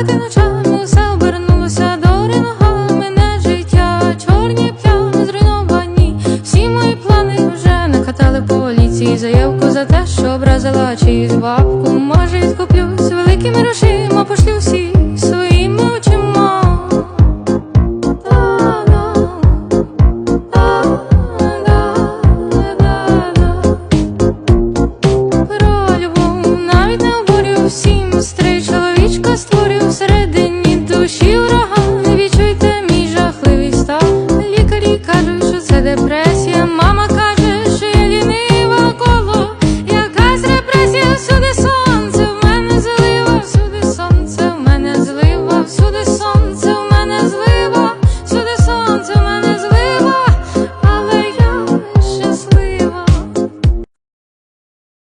плакати ночами, все обернулося до ногами мене життя, чорні плями зруйновані. Всі мої плани вже накатали поліції. Заявку за те, що образила чиїсь бабку. Може, й скуплюсь великими грошима. Кажуть, що це депресія.